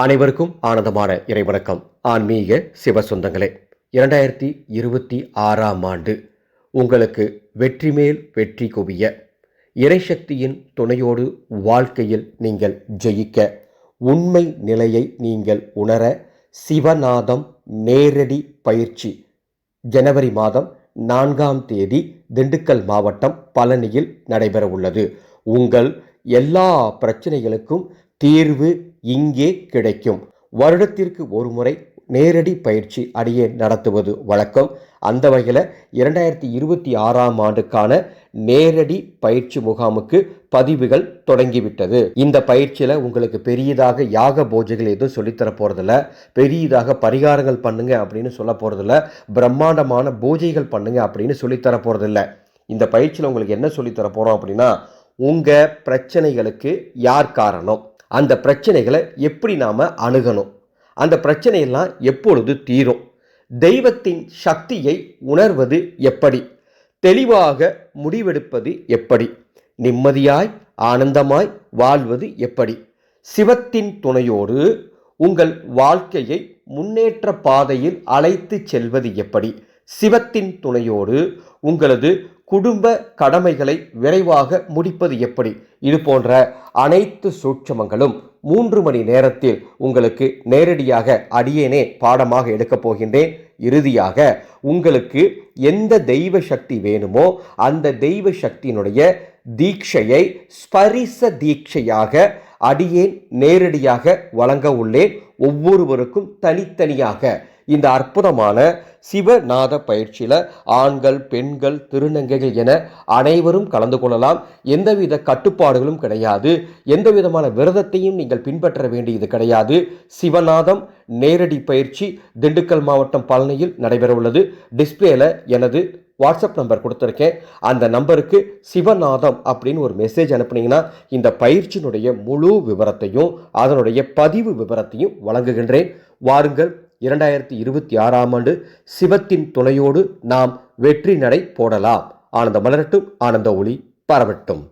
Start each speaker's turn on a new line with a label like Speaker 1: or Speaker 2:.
Speaker 1: அனைவருக்கும் ஆனந்தமான இறைவணக்கம். ஆன்மீக சிவ சொந்தங்களே இரண்டாயிரத்தி இருபத்தி ஆறாம் ஆண்டு உங்களுக்கு வெற்றி மேல் வெற்றி குவிய இறைசக்தியின் துணையோடு வாழ்க்கையில் நீங்கள் ஜெயிக்க உண்மை நிலையை நீங்கள் உணர சிவநாதம் நேரடி பயிற்சி. ஜனவரி மாதம் நான்காம் தேதி திண்டுக்கல் மாவட்டம் பழனியில் நடைபெற உள்ளது உங்கள் எல்லா பிரச்சனைகளுக்கும் தீர்வு இங்கே கிடைக்கும். வருடத்திற்கு ஒரு முறை நேரடி பயிற்சி அடியே நடத்துவது வழக்கம். அந்த வகையில் இரண்டாயிரத்தி இருபத்தி ஆறாம் ஆண்டுக்கான நேரடி பயிற்சி முகாமுக்கு பதிவுகள் தொடங்கிவிட்டது. இந்த பயிற்சியில் உங்களுக்கு பெரியதாக யாக பூஜைகள் எதுவும் சொல்லித்தர போகிறதில்ல பெரியதாக பரிகாரங்கள் பண்ணுங்க அப்படின்னு சொல்ல போகிறதில்ல பிரம்மாண்டமான பூஜைகள் பண்ணுங்க அப்படின்னு சொல்லித்தர போகிறதில்ல இந்த பயிற்சியில் உங்களுக்கு என்ன சொல்லித்தர போகிறோம் அப்படின்னா உங்கள் பிரச்சனைகளுக்கு யார் காரணம்? அந்த பிரச்சனைகளை எப்படி நாம் அணுகணும்? அந்த பிரச்சனையெல்லாம் எப்பொழுது தீரும்? தெய்வத்தின் சக்தியை உணர்வது எப்படி? தெளிவாக முடிவெடுப்பது எப்படி? நிம்மதியாய் ஆனந்தமாய் வாழ்வது எப்படி? சிவத்தின் துணையோடு உங்கள் வாழ்க்கையை முன்னேற்ற பாதையில் அழைத்து செல்வது எப்படி? சிவத்தின் துணையோடு உங்களது குடும்ப கடமைகளை விரைவாக முடிப்பது எப்படி? இது போன்ற அனைத்து சூட்சமங்களும் மூன்று மணி நேரத்தில் உங்களுக்கு நேரடியாக அடியேனே பாடமாக எடுக்கப் போகின்றேன். இறுதியாக உங்களுக்கு எந்த தெய்வ சக்தி வேணுமோ அந்த தெய்வ சக்தியினுடைய தீட்சையை ஸ்பரிச தீட்சையாக அடியேன் நேரடியாக வழங்க உள்ளேன். ஒவ்வொருவருக்கும் தனித்தனியாக இந்த அற்புதமான சிவநாத பயிற்சியில் ஆண்கள் பெண்கள் திருநங்கைகள் என அனைவரும் கலந்து கொள்ளலாம். எந்தவித கட்டுப்பாடுகளும் கிடையாது. எந்த விதமான விரதத்தையும் நீங்கள் பின்பற்ற வேண்டியது கிடையாது. சிவநாதம் நேரடி பயிற்சி திண்டுக்கல் மாவட்டம் பழனியில் நடைபெற உள்ளது டிஸ்பிளேல எனது வாட்ஸ்அப் நம்பர் கொடுத்துருக்கேன். அந்த நம்பருக்கு சிவநாதம் அப்படின்னு ஒரு மெசேஜ் அனுப்புனீங்கன்னா இந்த பயிற்சியினுடைய முழு விவரத்தையும் அதனுடைய பதிவு விவரத்தையும் வழங்குகின்றேன். வாருங்கள் இரண்டாயிரத்தி இருபத்தி ஆறாம் ஆண்டு சிவத்தின் துணையோடு நாம் வெற்றி நடை போடலாம். ஆனந்த மலரட்டும் ஆனந்த ஒளி பரவட்டும்.